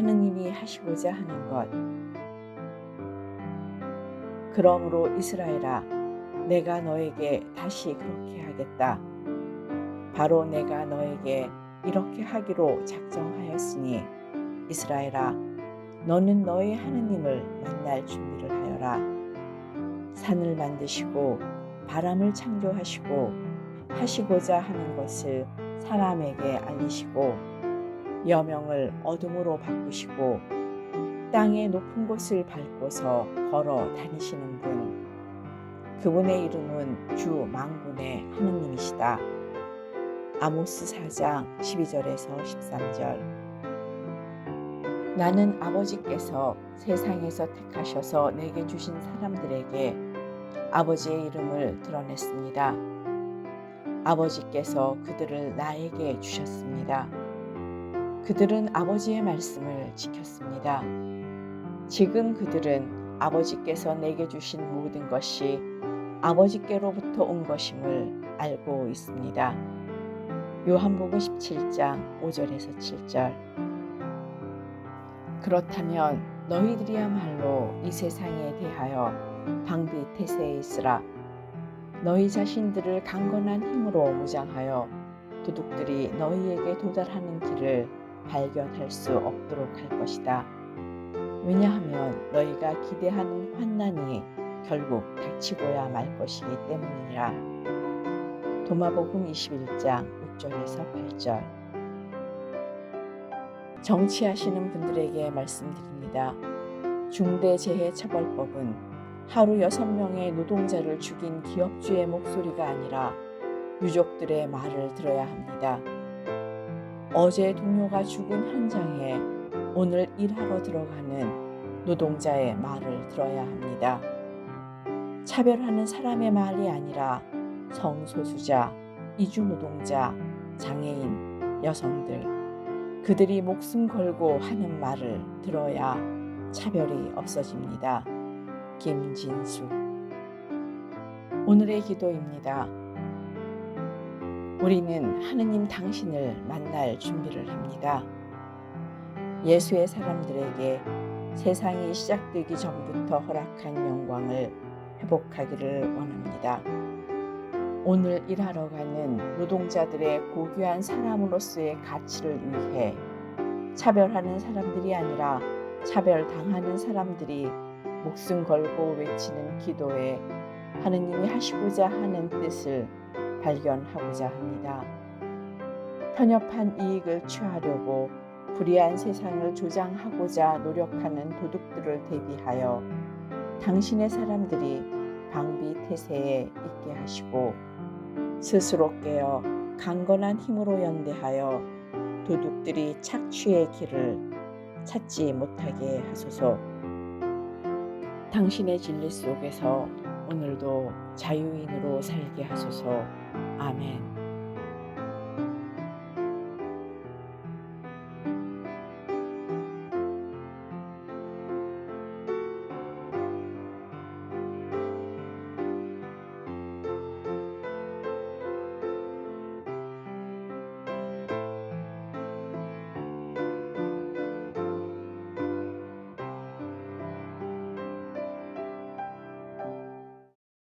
하느님이 하시고자 하는 것. 그러므로 이스라엘아, 내가 너에게 다시 그렇게 하겠다. 바로 내가 너에게 이렇게 하기로 작정하였으니 이스라엘아, 너는 너의 하느님을 만날 준비를 하여라. 산을 만드시고 바람을 창조하시고 하시고자 하는 것을 사람에게 알리시고 여명을 어둠으로 바꾸시고 땅의 높은 곳을 밟고서 걸어 다니시는 분 그분의 이름은 주 망군의 하느님이시다. 아모스 4장 12절에서 13절 나는 아버지께서 세상에서 택하셔서 내게 주신 사람들에게 아버지의 이름을 드러냈습니다. 아버지께서 그들을 나에게 주셨습니다. 그들은 아버지의 말씀을 지켰습니다. 지금 그들은 아버지께서 내게 주신 모든 것이 아버지께로부터 온 것임을 알고 있습니다. 요한복음 17장 5절에서 7절 그렇다면 너희들이야말로 이 세상에 대하여 방비 태세에 있으라 너희 자신들을 강건한 힘으로 무장하여 도둑들이 너희에게 도달하는 길을 발견할 수 없도록 할 것이다. 왜냐하면 너희가 기대하는 환난이 결국 닥치고야 말 것이기 때문이라. 도마복음 21장 6절에서 8절 정치하시는 분들에게 말씀드립니다. 중대재해처벌법은 하루 여섯 명의 노동자를 죽인 기업주의 목소리가 아니라 유족들의 말을 들어야 합니다. 어제 동료가 죽은 현장에 오늘 일하러 들어가는 노동자의 말을 들어야 합니다. 차별하는 사람의 말이 아니라 성소수자, 이주노동자, 장애인, 여성들, 그들이 목숨 걸고 하는 말을 들어야 차별이 없어집니다. 김진수 오늘의 기도입니다. 우리는 하느님 당신을 만날 준비를 합니다. 예수의 사람들에게 세상이 시작되기 전부터 허락한 영광을 회복하기를 원합니다. 오늘 일하러 가는 노동자들의 고귀한 사람으로서의 가치를 위해 차별하는 사람들이 아니라 차별당하는 사람들이 목숨 걸고 외치는 기도에 하느님이 하시고자 하는 뜻을 발견하고자 합니다. 편협한 이익을 취하려고 불의한 세상을 조장하고자 노력하는 도둑들을 대비하여 당신의 사람들이 방비 태세에 있게 하시고 스스로 깨어 강건한 힘으로 연대하여 도둑들이 착취의 길을 찾지 못하게 하소서. 당신의 진리 속에서 오늘도 자유인으로 살게 하소서. 아멘.